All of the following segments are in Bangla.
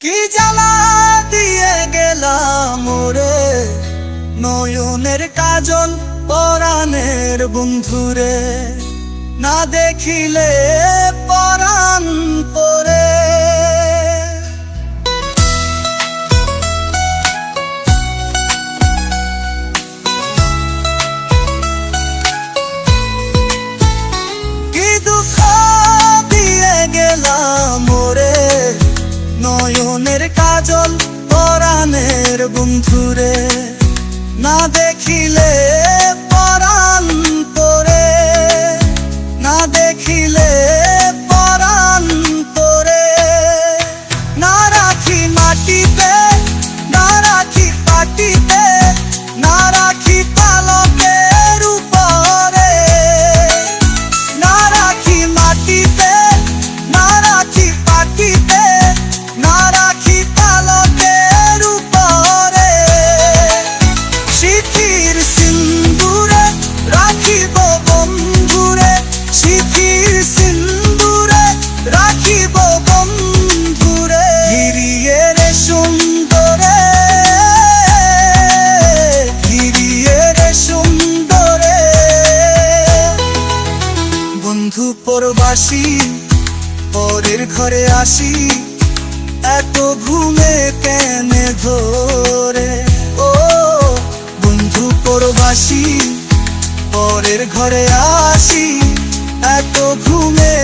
কি জ্বালা দিয়ে গেলাম ওরে? নয়নের কাজল পরাণের বন্ধুরে, না দেখিলে পরাণ পরে। কি দুঃখ দিয়ে গেলাম কাজল পরাণের বন্ধুরে না দেখিলে পরাণ পরে না দেখিলে পরাণ পরে না রাখি মাটিতে পরবাসী পরের ঘরে আসি, এত ঘুমে কেনে ধরে? ও বন্ধু পরবাসী, পরের ঘরে আসি, এত ঘুমে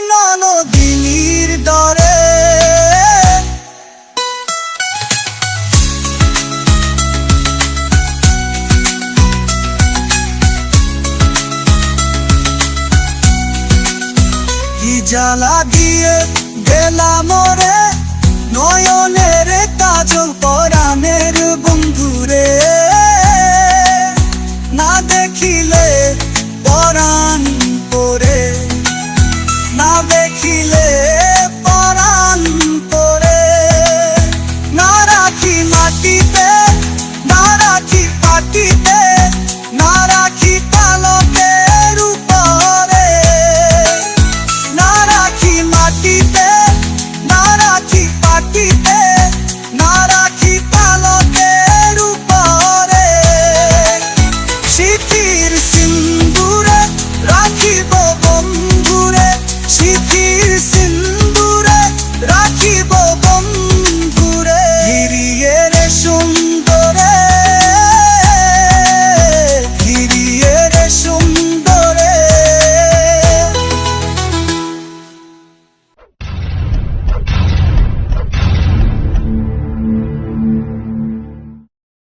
ডাকি ননদিনীর ডরে। কি জ্বালা দিয়ে গেলাম রে? নয়নের কাজল পরাণের বন্ধুরে না দেখিলে পরাণ দেখিলে পরাণ পরে না রাখি মাটিতে না রাখি পাটিতে।